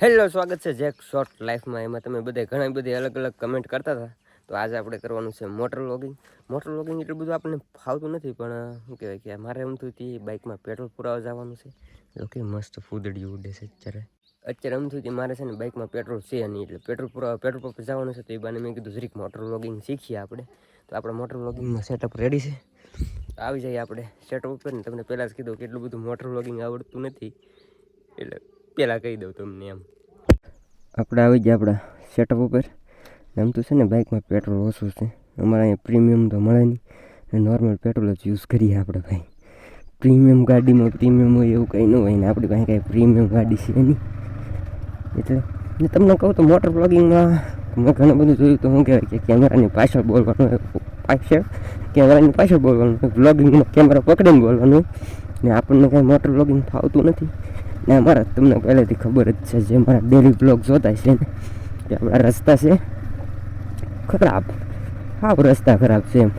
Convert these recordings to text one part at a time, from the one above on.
Hello, સ્વાગત છે Jack short લાઈફમાં. એમાં તમે બધા ઘણા બધી અલગ અલગ કમેન્ટ કરતા હતા. તો આજે આપણે કરવાનું છે મોટર લોગિંગ. મોટર લોગિંગ એટલું બધું આપણને ફાવતું નથી, પણ શું કહેવાય કે મારે એમ થયું કે બાઇકમાં પેટ્રોલ પુરાવા જવાનું છે. તો કે મસ્ત ફૂદડી ઉડે છે અત્યારે. અત્યારે એમ થયું કે મારે છે ને બાઇકમાં પેટ્રોલ છે નહીં, એટલે પેટ્રોલ પુરાવા, પેટ્રોલ પંપ જવાનું છે. તો એ બાને મેં કીધું જરીક મોટર લોગિંગ શીખીએ આપણે. તો આપણે મોટર લોગિંગમાં સેટઅપ રેડી છે. આવી જઈએ આપણે સેટઅપ ઉપર ને તમને પહેલાં જ કીધું કે એટલું બધું મોટર લોગિંગ આવડતું નથી. એટલે પહેલાં કહી દઉં તમને એમ. આપણે આવી ગયા આપણા સેટઅપ ઉપર. એમ તો છે ને બાઇકમાં પેટ્રોલ ઓછું છે. અમારે અહીંયા પ્રીમિયમ તો મળે નહીં. નોર્મલ પેટ્રોલ જ યુઝ કરીએ આપણે ભાઈ. પ્રીમિયમ ગાડીમાં પ્રીમિયમ હોય એવું કંઈ ન હોય ને આપણી પાસે કાંઈ પ્રીમિયમ ગાડી છે નહીં. એટલે ને તમને કહું તો મોટર બ્લોગિંગમાં મેં ઘણું બધું જોયું તો શું કહેવાય કે કેમેરાની પાછળ બોલવાનું પાછળ કેમેરાની પાછળ બોલવાનું બ્લોગિંગમાં કેમેરા પકડીને બોલવાનું ને આપણને કાંઈ મોટર બ્લોગિંગ ફાવતું નથી. ને અમારા તમને પહેલેથી ખબર જ છે જે મારા ડેલી બ્લોગ જોતા છે ને, કે આપણા રસ્તા છે, ખરાબ. હાવ રસ્તા ખરાબ છે એમ.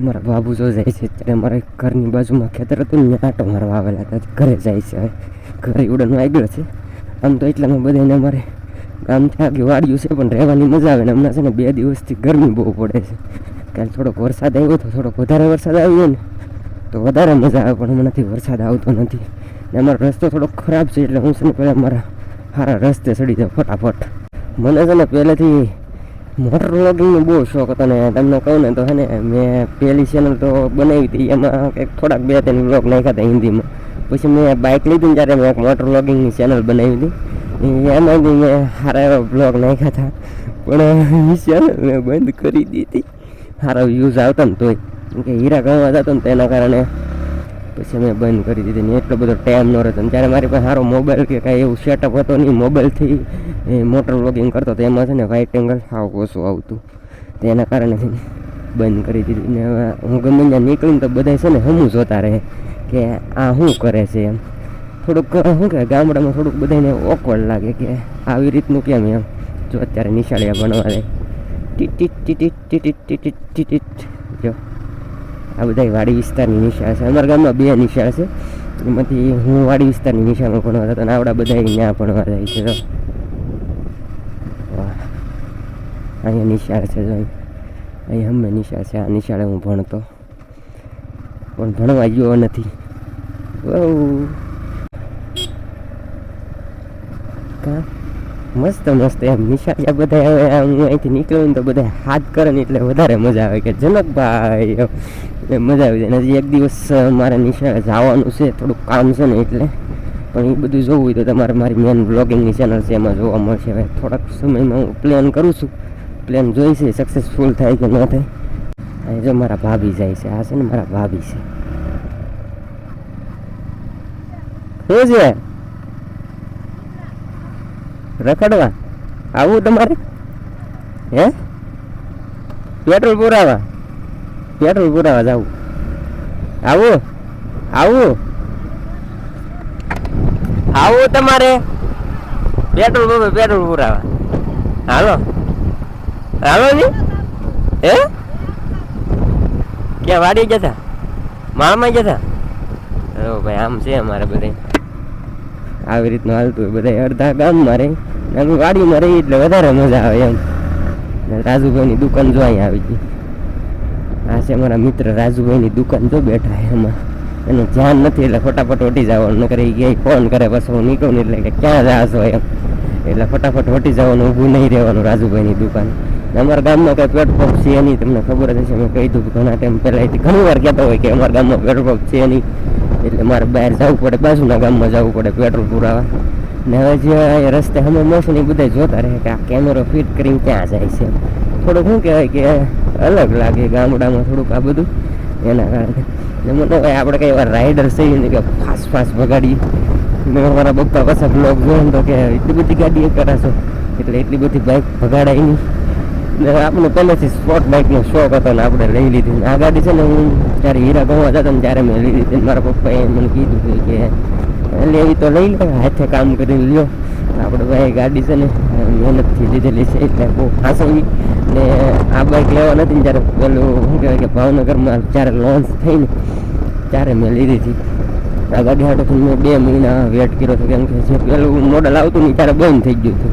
મારા બાબુ જો જાય છે, ત્યારે મારા ઘરની બાજુમાં ખેતર હતું ને આટો મારવા આવેલા હતા ઘરે જાય છે હવે. ઘરે ઉડન વાગ્યો છે. આમ તો એટલામાં બધાને અમારે ગામથી આગળ વાડ્યું છે, પણ રહેવાની મજા આવે ને, હમણાં છે ને, બે દિવસથી ગરમી બહુ પડે છે. કાલે થોડોક વરસાદ આવ્યો તો થોડોક વધારે વરસાદ આવ્યો ને, તો વધારે મજા આવે, પણ હમણાંથી વરસાદ આવતો નથી. ને અમારો રસ્તો થોડો ખરાબ છે એટલે હું છે ને પહેલાં મારા સારા રસ્તે ચડી જાઉં ફટાફટ. મને છે ને પહેલેથી મોટર વ્લોગિંગનો બહુ શોખ હતો ને, તમને કહું ને તો છે ને, મેં પહેલી ચેનલ તો બનાવી હતી, એમાં કંઈક થોડાક બે ત્રણ વ્લોગ નાખ્યા હતા હિન્દીમાં. પછી મેં બાઇક લીધી ત્યારે મેં એક મોટર વ્લોગિંગની ચેનલ બનાવી હતી. એમાં બી મેં સારા એવા બ્લોગ નાખ્યા હતા. પણ ચેનલ મેં બંધ કરી દીધી. સારા વ્યૂઝ આવતા ને તોય. કે હીરા ગણવા જતો ને તેના કારણે પછી મેં બંધ કરી દીધી ને એટલો બધો ટાઈમ ન રહેતો. ત્યારે મારી પાસે સારો મોબાઈલ કે કાંઈ એવું સેટઅપ હતો નહીં મોબાઈલથી એ મોટર વ્લોગિંગ કરતો તો એમાં છે ને વ્હાઇટ એંગલ સાવ ઓછું આવતું. તો એના કારણે છે બંધ કરી દીધી. ને હવે હું ગમે ત્યાં નીકળીને તો બધા છે ને હમું જોતા રહે કે આ શું કરે છે એમ. થોડુંક, શું કહે ગામડામાં થોડુંક બધાને ઓકવર્ડ લાગે કે આવી રીતનું કેમ એમ. જો અત્યારે નિશાળિયા ભણવા જાય ટીટ ટીટ ટીટ ટીટ ટીટ ટીટ ટીટ જો. આ બધા વાડી વિસ્તારની નિશાળ છે. અમારા ગામમાં બે નિશાળ છે. એમાંથી હું વાડી વિસ્તારની નિશાળમાં ભણવા જતો અને આવડા બધા ત્યાં ભણવા જાય છે. વાહ. અહીંયા નિશાળ છે જો. અહીંયા અમે નિશાળ છે. આ નિશાળે હું ભણતો. પણ ભણવા ગયો નથી. બહુ કા? મસ્ત મસ્ત એમ. નિશાળિયા બધા હવે હું અહીંથી નીકળું ને તો બધા હાથ કરે ને એટલે વધારે મજા આવે કે જનકભાઈ મજા આવી જાય. હજી એક દિવસ મારે નિશાળે જવાનું છે, થોડુંક કામ છે ને એટલે. પણ એ બધું જોવું હોય તો તમારે મારી મેન બ્લોગિંગની ચેનલ છે, એમાં જોવા મળશે. હવે થોડાક સમયમાં હું પ્લાન કરું છું. પ્લાન જોઈશે સક્સેસફુલ થાય કે ન થાય. અને જો મારા ભાભી જાય છે, આ છે ને મારા ભાભી છે. શું છે? રખડવા? આવું તમારે? હે? પેટ્રોલ પુરાવા? પેટ્રોલ પુરાવા જવું. આવું આવું. આવું તમારે. પેટ્રોલ પંપે પેટ્રોલ પુરાવા. હાલો. હાલો ની હે? ક્યાં વાડી જતા મામા જતા ઓ ભાઈ, આમ છે અમારે બધે. આવી રીતનું હાલતું બધા અડધા ગામ ને અમે ગાડીમાં રહીએ એટલે વધારે મજા આવે એમ. રાજુભાઈની દુકાન જો અહીંયા આવી ગઈ. આ છે મારા મિત્ર રાજુભાઈની દુકાન જો બેઠા એમાં. એનું ધ્યાન નથી એટલે ફટાફટ વટી જવાનું, નકર એ ક્યાંય ફોન કરે, પછી હું નીકળું એટલે કે ક્યાં જાશો એમ. એટલે ફટાફટ વટી જવાનું, ઊભું નહીં રહેવાનું રાજુભાઈની દુકાન. અમારા ગામમાં કંઈ પેટ્રોલ છે નહીં, તમને ખબર જ હશે, મેં કહી દઉં ઘણા ટાઈમ પહેલાં ઘણી વાર કહેતા હોય કે અમારા ગામમાં પેટ્રોલ પંપ છે નહીં. એટલે મારે બહાર જવું પડે, બાજુના ગામમાં જવું પડે પેટ્રોલ પુરાવા. ને હવે જે રસ્તે અમે મોશન એ બધા જોતા રહે કે આ કેમેરો ફિટ કરીને ક્યાં જાય છે થોડુંક શું કહેવાય કે અલગ લાગે ગામડામાં થોડુંક આ બધું. એના કારણે. ને મને હવે આપણે કઈ વાર રાઈડર છે ને કે ફાસ્ટ ફાસ્ટ ભગાડી ને મારા બપ્પા પાછા બ્લોગ જોયો તો કે એટલી બધી ગાડી એ કરાશો. એટલે એટલી બધી બાઇક ભગાડાય નહીં. ને આપણે પહેલેથી સ્પોર્ટ બાઇકનો શોખ હતો ને આપણે લઈ લીધી. આ ગાડી છે ને હું જ્યારે હીરા ગવા જતો ને ત્યારે મેં લઈ લીધી. મારા પપ્પાએ મને કીધું કે લેવી તો લઈ લે, હાથે કામ કરીને લ્યો. આપણે ભાઈ ગાડી છે ને, મહેનતથી લીધેલી છે, એટલે બહુ ફાંસવી ને આ બાઇક લેવા નથી, જ્યારે પેલું, શું કહેવાય કે, ભાવનગરમાં જ્યારે લોન્ચ થઈને, ત્યારે મેં લીધી હતી. આ ગાડી હાટોથી મેં બે મહિના વેટ કર્યો હતો, કેમ કે જે પેલું મોડલ આવતું નહીં ત્યારે બંધ થઈ ગયું હતું.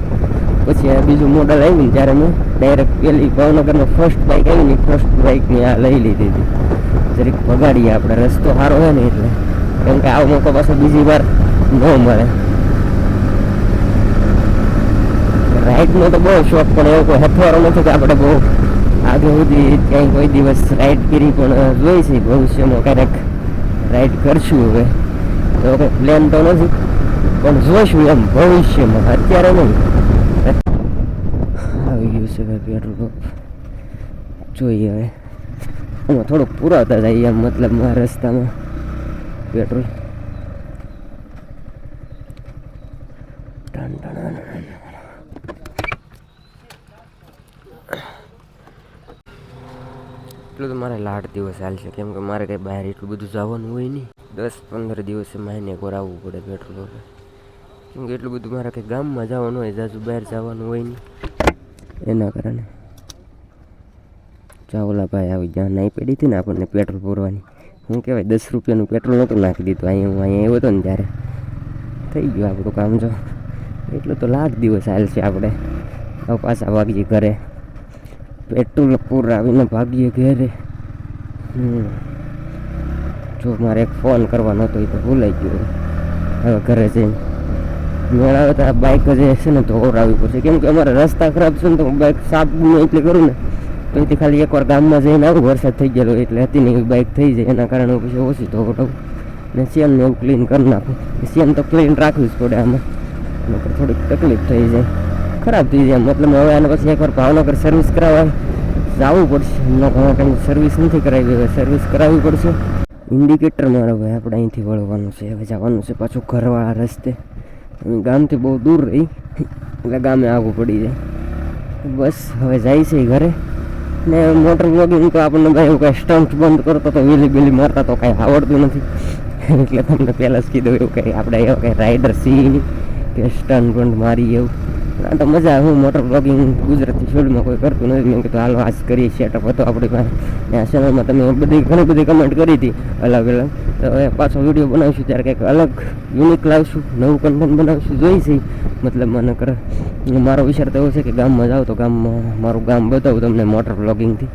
પછી આ બીજું મોડલ આવ્યું ને, ત્યારે મેં ડાયરેક્ટ પેલી ભાવનગરમાં ફર્સ્ટ બાઇક આવી ને ફર્સ્ટ મેં આ લઈ લીધી હતી. જરીક ભગાડીએ આપણે, રસ્તો સારો હોય ને, એટલે. કેમ કે આવો મોકો પાછો બીજી વાર ન મળે. રાઈડનો તો બહુ શોખ, પણ એવો કોઈ હથવારો નથી કે આપણે બહુ આગળ સુધી ક્યાંય કોઈ દિવસ રાઈડ કરી, પણ જોઈ છે ભવિષ્યમાં ક્યારેક રાઈડ કરશું હવે. તો કંઈ પ્લેન તો નથી, પણ જોઈશું એમ ભવિષ્યમાં. અત્યારે નહીં. આવી ગયું છે ભાઈ પેટ્રોલ પંપ. જોઈએ હવે. એમાં થોડુંક પુરાવતા જઈએ એમ, મતલબ રસ્તામાં. પેટ્રોલ એટલું તો મારે લાટ દિવસ ચાલશે કેમ કે મારે કંઈ બહાર એટલું બધું જવાનું હોય નહીં. દસ પંદર દિવસે મહિને એકવાર આવવું પડે પેટ્રોલ પંપે કેમ કે એટલું બધું મારે કંઈ ગામમાં જવાનું હોય જાજુ બહાર જવાનું હોય નહીં. એના કારણે ચાવલા ભાઈ આવી જ્યાં નહીં પડી હતી ને આપણને પેટ્રોલ પૂરવાની શું કહેવાય, દસ રૂપિયાનું પેટ્રોલ નહોતું નાખી દીધું. અહીંયા હું અહીંયા આવ્યો હતો ને ત્યારે. થઈ ગયું આપણું કામ જો. એટલું તો લાખ દિવસ છે આપણે. પાછા વાગીએ ઘરે. પેટ્રોલ પુરાવીને ભાગીએ ઘરે. જો મારે એક ફોન કરવાનો હતો, એ તો ભૂલાઈ ગયો. હવે ઘરે જઈને. મેળાવે તો આ બાઇક જે છે ને ધોરાવવી પડશે. કેમ કે અમારે રસ્તા ખરાબ છે ને, તો હું બાઇક સાફ ને એટલે કરું ને. તો ખાલી એકવાર ગામમાં જઈને આવું વરસાદ થઈ ગયેલો એટલે હતી ને એવી બાઇક થઈ જાય. એના કારણે પછી ઓછી ધોવડાવું ને સીએમને એવું ક્લીન કરી નાખું. સીએમ તો ક્લીન રાખવી જ પડે આમાં. થોડીક તકલીફ થઈ જાય. ખરાબ થઈ જાય મતલબ હવે આને પછી એકવાર ભાવનગર સર્વિસ કરાવવા જવું પડશે. ઘણા ટાઈમ સર્વિસ નથી કરાવી. હવે સર્વિસ કરાવવી પડશે. ઇન્ડિકેટર મારો ભાઈ આપણે અહીંથી વળવાનું છે. હવે જવાનું છે પાછું ઘરવાળા રસ્તે. ગામથી બહુ દૂર રહી. એટલે ગામે આવવું પડી જાય. બસ, હવે જાય છે ઘરે. ને મોટર બ્લોગિંગ તો આપણને ભાઈ એવું કાંઈ સ્ટન્ટ બંધ કરતો તો વેલી બીલી મારતા તો કાંઈ આવડતું નથી. એટલે તમને પહેલાં જ કીધું એવું કંઈ આપણે એવા કંઈ રાઇડર સી કે સ્ટન્ટ બંધ મારી એવું. આ તો મજા, હું મોટર બ્લોગિંગ ગુજરાતી ફિલ્ડમાં કોઈ કરતું નથી. મેં કીધું, હાલો, આજ કરીએ સેટઅપ હતો આપણી પાસે. ને આ ચેનલમાં તમે બધી, ઘણી બધી કમેન્ટ કરી હતી, અલગ અલગ. તો હવે પાછો વીડિયો બનાવીશું, ત્યારે કંઈક અલગ યુનિક લાવશું, નવું કન્ટેન્ટ બનાવીશું, જોઈશું. મતલબ મને કર મારો વિચાર તો એવો છે કે ગામમાં જાઉં તો ગામમાં મારું ગામ બતાવું તમને મોટર બ્લોગિંગથી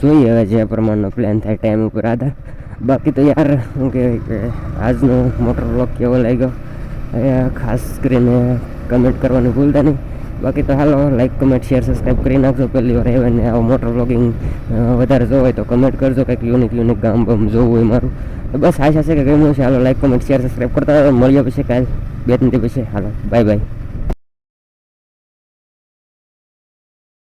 જોઈએ હવે જે પ્રમાણનો પ્લાન થાય ટાઈમ ઉપર આધાર. બાકી તો યાર શું કહેવાય કે આજનો મોટર બ્લોગ કેવો લાગ્યો? ખાસ કરીને કમેન્ટ કરવાનું ભૂલતા નહીં. બાકી તો હાલો લાઈક કમેન્ટ શેર સબસ્ક્રાઈબ કરી નાખજો. પહેલી વાર આવે ને આવો મોટર બ્લોગિંગ વધારે જોવો હોય તો કમેન્ટ કરજો. કંઈક યુનિક યુનિક ગામ બામ જોવું હોય મારું. તો બસ આશા છે કે ગમ્યું છે હાલો લાઈક કમેન્ટ શેર સબસ્ક્રાઈબ કરતા. મળીએ પછી કાલ. બે ત્રણ પછી. હાલો બાય બાય